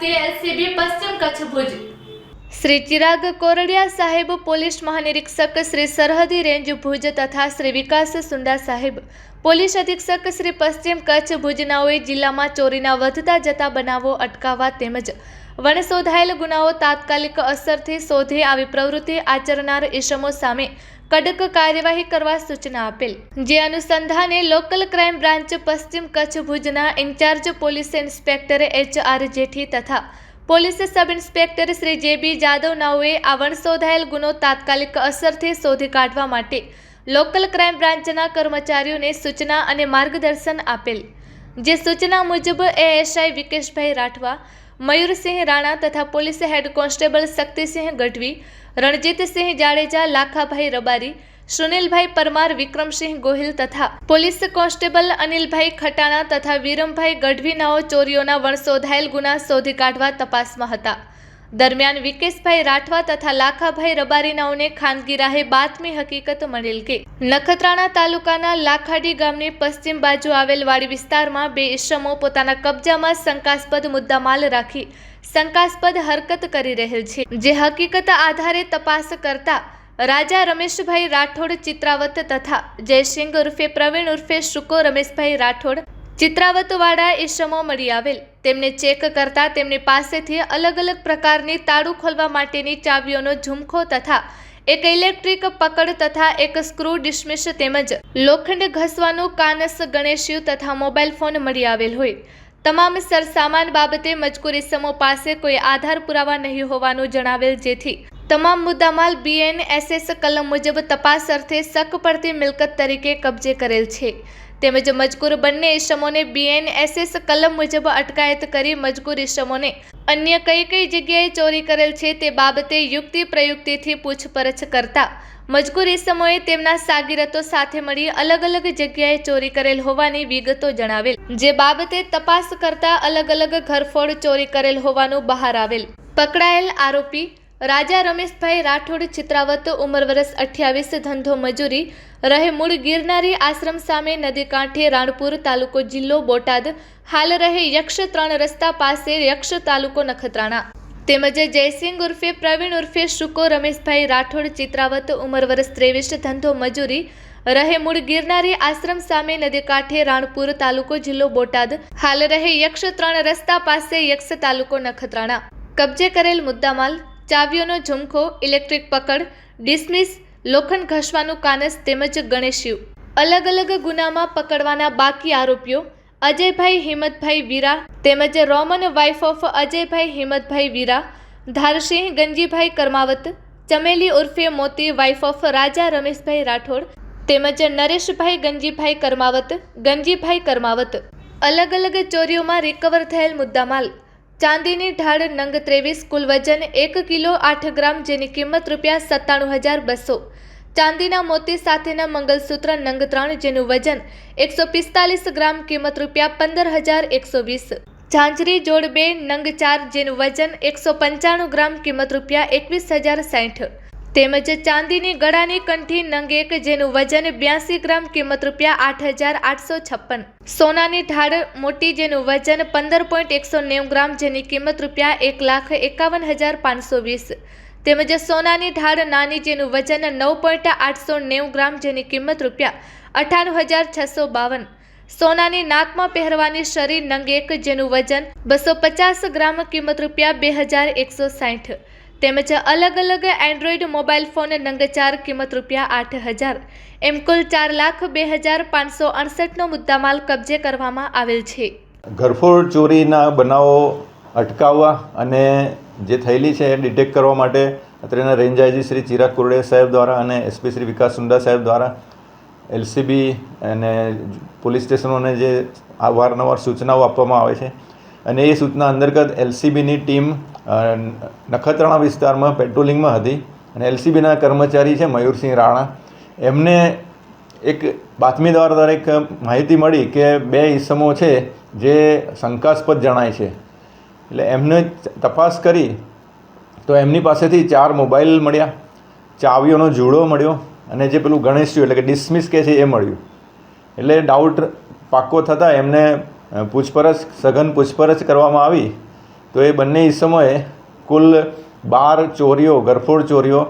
માહિતી એલસીબી પશ્ચિમ કચ્છ ભુજ. શ્રી ચિરાગ કોરડિયા સાહેબ પોલીસ મહાનિરીક્ષક શ્રી સરહદી રેન્જ ભુજ તથા શ્રી વિકાસ સુંડા સાહેબ પોલીસ અધિક્ષક શ્રી પશ્ચિમ કચ્છ ભુજનાઓએ જિલ્લામાં ચોરીના વધતા જતા બનાવો અટકાવવા તેમજ વણશોધાયેલ ગુનાઓ તાત્કાલિક અસરથી શોધી આવી પ્રવૃત્તિ આચરનાર ઇસમો સામે કડક કાર્યવાહી કરવા સૂચના આપેલ. જે અનુસંધાને લોકલ ક્રાઇમ બ્રાન્ચ પશ્ચિમ કચ્છ ભુજના incharge police inspector H R Jethi તથા પોલીસ સબ ઇન્સ્પેક્ટર શ્રી જે બી જાદવ નાઓએ આ વણશોધાયેલ ગુનો તાત્કાલિક અસરથી શોધી કાઢવા માટે લોકલ ક્રાઇમ બ્રાન્ચના કર્મચારીઓને સૂચના અને માર્ગદર્શન આપેલ. જે સૂચના મુજબ એએસઆઈ વિકેશભાઈ રાઠવા મયુરસિંહ રાણા તથા police head constable Shaktisinh Gadhvi, Ranjitsinh Jadeja, Lakhabhai Rabari, Sunilbhai Parmar, Vikramsinh Gohil તથા પોલીસ કોન્સ્ટેબલ અનિલભાઈ ખટાણા તથા વિરમભાઈ ગઢવીનાઓ ચોરીઓના વણસોધાયેલ ગુના શોધી કાઢવા તપાસમાં હતા. દરમિયાન વિકેશભાઈ રાઠવા તથા લાખાભાઈ રબારીનાઓને ખાનગી રાહે બાતમી હકીકત મળેલ કે નખત્રાણા તાલુકાના લાખાડી ગામની પશ્ચિમ બાજુ આવેલ વાડી વિસ્તારમાં બે ઈશ્રમો પોતાના કબજામાં શંકાસ્પદ મુદ્દામાલ રાખી શંકાસ્પદ હરકત કરી રહેલ છે. જે હકીકત આધારે તપાસ કરતા રાજા રમેશભાઈ રાઠોડ, ચિત્રાવત તથા જયસિંહ ઉર્ફે પ્રવીણ ઉર્ફે શુકો રમેશભાઈ રાઠોડ ચિત્રાવતવાળા ઈશ્રમો મળી આવેલ. તેમને ચેક કરતા તેમની પાસેથી અલગ અલગ પ્રકારની તાળું ખોલવા માટેની ચાવીઓનો ઝુમખો તથા એક ઇલેક્ટ્રિક પકડ તથા એક સ્ક્રૂ ડિસ્મિસ તેમજ લોખંડ ઘસવાનું કાનસ ગણેશિયું તથા મોબાઈલ ફોન મળી આવેલ હોય. તમામ સરસામાન બાબતે મજકૂરી સમૂહ પાસે કોઈ આધાર પુરાવા નહીં હોવાનું જણાવેલ જેથી તમામ મુદ્દામાલ બીએનએસએસ કલમ મુજબ તપાસ અર્થે શક પડતી મિલકત તરીકે કબજે કરેલ છે. તેમજ મજકૂર બંને ઇસમોને બીએનએસએસ કલમ મુજબ અટકાયત કરી મજકૂર ઇસમોને અન્ય કઈ કઈ જગ્યાએ ચોરી કરેલ છે તે બાબતે યુક્તિ પ્રયુક્તિથી પૂછપરછ કરતા મજકૂર ઇસમોએ તેમના સાગીરતો સાથે મળી અલગ અલગ જગ્યાએ ચોરી કરેલ હોવાની વિગતો જણાવેલ, જે બાબતે તપાસ કરતા અલગ અલગ ઘરફોડ ચોરી કરેલ હોવાનું બહાર આવેલ. પકડાયેલ આરોપી રાજા રમેશભાઈ રાઠોડ ચિત્રાવત ઉંમર વર્ષ અઠ્યાવીસ, ધંધો મજૂરી, રહે મૂળ ગિરનારી આશ્રમ સામે નદી કાંઠે રાણપુર તાલુકો જિલ્લો બોટાદ, હાલ રહે યક્ષ ત્રણ રસ્તા પાસે યક્ષ તાલુકો નખત્રાણા. તેમજ જયસિંહ ઉર્ફે પ્રવીણ ઉર્ફે શુકો રમેશભાઈ રાઠોડ ચિત્રાવત ઉંમર વર્ષ ત્રેવીસ, ધંધો મજૂરી, રહે મૂળ ગિરનારી આશ્રમ સામે નદી કાંઠે રાણપુર તાલુકો જિલ્લો બોટાદ, હાલ રહે યક્ષ ત્રણ રસ્તા પાસે યક્ષ તાલુકો નખત્રાણા. કબજે કરેલ મુદ્દામાલ ચાવીઓનો ઝુમખો, ઇલેક્ટ્રિક પકડ, ડિસમિસ, લોખંડ ઘસવાનું કાનસ તેમજ ગણેશિવ અલગ અલગ ગુનામાં પકડવાના બાકી આરોપીઓ અજયભાઈ, હિંમતભાઈ વીરા તેમજ Roman wife of Ajaybhai, Himmatbhai Vira, Dharsinh Ganjibhai Karmavat, Chameli ઉર્ફે મોતી વાઇફ ઓફ રાજા રમેશભાઈ રાઠોડ તેમજ નરેશભાઈ ગંજીભાઈ કરમાવત ગંજીભાઈ કરમાવત. અલગ અલગ ચોરીઓમાં રિકવર થયેલ મુદ્દામાલ ચાંદીની ઢાળ નંગ ત્રેવીસ, કુલ વજન એક કિલો આઠ ગ્રામ, જેની કિંમત રૂપિયા સત્તાણું હજાર બસો. ચાંદીના મોતી સાથેના મંગલસૂત્ર નંગ ત્રણ, જેનું વજન એકસો પિસ્તાલીસ ગ્રામ, કિંમત રૂપિયા પંદર હજાર એકસો વીસ. ઝાંઝરી જોડ બે નંગ ચાર, જેનું વજન એકસો પંચાણું ગ્રામ, કિંમત રૂપિયા એકવીસ હજાર સાઠ તેમજ ચાંદીની ગળાની કંઠી નંગ એક, જેનું વજન બ્યાસી ગ્રામ કિંમત રૂપિયા આઠ હજાર આઠસો છપ્પન. સોનાની ઢાળ મોટી, જેનું વજન પંદર પોઈન્ટ એકસો નેવું ગ્રામ, જેની કિંમત રૂપિયા એક લાખ એકાવન હજાર પાંચસો વીસ. તેમજ સોનાની ઢાળ નાની, જેનું વજન નવ પોઈન્ટ આઠસો નેવું ગ્રામ, જેની કિંમત રૂપિયા અઠ્ઠાણું હજાર છસો બાવન. સોનાની નાકમાં પહેરવાની શરીર નંગ એક, જેનું વજન બસો પચાસ ગ્રામ, કિંમત રૂપિયા બે હજાર એકસો સાઠ. તેમજ અલગ અલગ એન્ડ્રોઈડ મોબાઈલ ફોન નંગ ચાર કિંમત રૂપિયા આઠ હજાર. એમ કુલ ચાર લાખ બે હજાર પાંચસો અડસઠનો મુદ્દામાલ કબજે કરવામાં આવેલ છે. ઘરફોડ ચોરીના બનાવો અટકાવવા અને જે થયેલી છે એ ડિટેક્ટ કરવા માટે અત્રેના રેન્જ આઈજી શ્રી ચિરાગ કુરડે સાહેબ દ્વારા અને એસપી શ્રી વિકાસ સુંદા સાહેબ દ્વારા એલસીબી અને પોલીસ સ્ટેશનોને જે વારંવાર સૂચનાઓ આપવામાં આવે છે. અને એ સૂચના અંતર્ગત એલસીબીની ટીમ નખત્રાણા વિસ્તારમાં પેટ્રોલિંગમાં હતી અને એલસીબીના કર્મચારી છે મયુરસિંહ રાણા. એમને એક બાતમીદાર દ્વારા એક માહિતી મળી કે બે ઈસમો છે જે શંકાસ્પદ જણાય છે. એટલે એમને તપાસ કરી તો એમની પાસેથી ચાર મોબાઈલ મળ્યા, ચાવીઓનો જુડો મળ્યો અને જે પેલું ગણેશિયું એટલે કે ડિસમિસ કે છે એ મળ્યું. એટલે ડાઉટ પાક્કો થતાં એમને પૂછપરછ, સઘન પૂછપરછ કરવામાં આવી તો એ બંને ઈસમોએ કુલ બાર ચોરીઓ ગરફોડ ચોરીઓ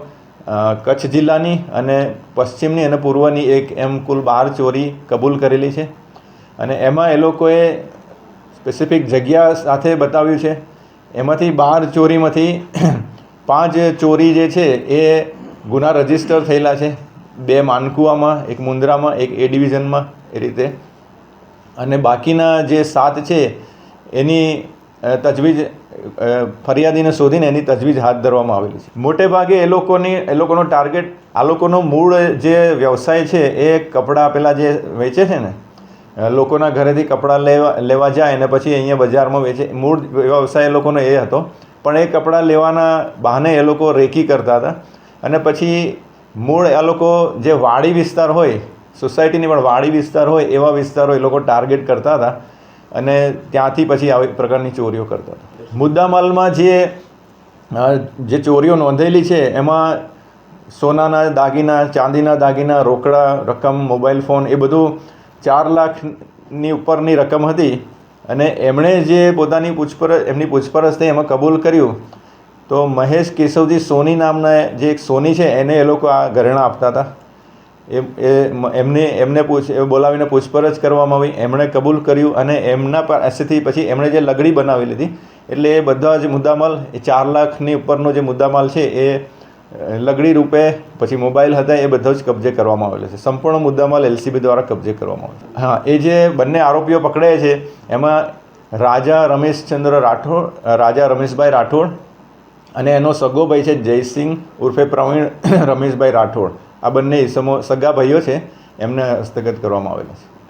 કચ્છ જિલ્લાની અને પશ્ચિમની અને પૂર્વની એક એમ કુલ બાર ચોરી કબૂલ કરેલી છે. અને એમાં એ લોકોએ સ્પેસિફિક જગ્યા સાથે બતાવ્યું છે. એમાંથી બાર ચોરીમાંથી પાંચ ચોરી જે છે એ ગુના રજિસ્ટર થયેલા છે. બે માનકુવામાં, એક મુન્દ્રામાં એક એ ડિવિઝનમાં એ રીતે. અને બાકીના જે સાત છે, એની તજવીજ ફરિયાદીને શોધીને એની તજવીજ હાથ ધરવામાં આવેલી છે. મોટે ભાગે એ લોકોની, એ લોકોનો ટાર્ગેટ, આ લોકોનો મૂળ જે વ્યવસાય છે એ કપડાં પેલા જે વેચે છે ને લોકોના ઘરેથી કપડાં લેવા લેવા જાય અને પછી અહીંયા બજારમાં વેચે, મૂળ વ્યવસાય એ લોકોનો એ હતો. પણ એ કપડાં લેવાના બહાને એ લોકો રેકી કરતા હતા. અને પછી મૂળ આ લોકો જે વાડી વિસ્તાર હોય, સોસાયટીની પણ વાડી વિસ્તાર હોય એવા વિસ્તારો એ લોકો ટાર્ગેટ કરતા હતા. અને ત્યાંથી પછી આવી પ્રકારની ચોરીઓ કરતા હતા. મુદ્દામાલમાં જે જે ચોરીઓ નોંધેલી છે, એમાં સોનાના દાગીના, ચાંદીના દાગીના, રોકડા રકમ, મોબાઈલ ફોન, એ બધું ચાર લાખની ઉપરની રકમ હતી. અને એમણે જે પોતાની પૂછપરછ એમની પૂછપરછ થઈ એમાં કબૂલ કર્યું, તો મહેશ કેશવજી સોની નામના જે એક સોની છે, એને એ લોકો આ ઘરેણાં આપતા હતા. એ એમને એમને પૂછ બોલાવીને પૂછપરછ કરવામાં આવી. એમણે કબૂલ કર્યું અને એમના પાસેથી પછી એમણે જે લગડી બનાવી લીધી, એટલે એ બધા જ મુદ્દામાલ, એ ચાર લાખની ઉપરનો જે મુદ્દામાલ છે, એ લગડી રૂપે પછી મોબાઈલ હતા, એ બધો જ કબજે કરવામાં આવેલો છે. સંપૂર્ણ મુદ્દામાલ એલસીબી દ્વારા કબજે કરવામાં આવે છે. હા, એ જે બંને આરોપીઓ પકડાય છે, એમાં રાજા રમેશચંદ્ર રાઠોડ રાજા રમેશભાઈ રાઠોડ અને એનો સગો ભાઈ છે જયસિંહ ઉર્ફે પ્રવીણ રમેશભાઈ રાઠોડ. આ બંને ઈસમો સગા ભાઈઓ છે. એમને હસ્તગત કરવામાં આવેલા છે.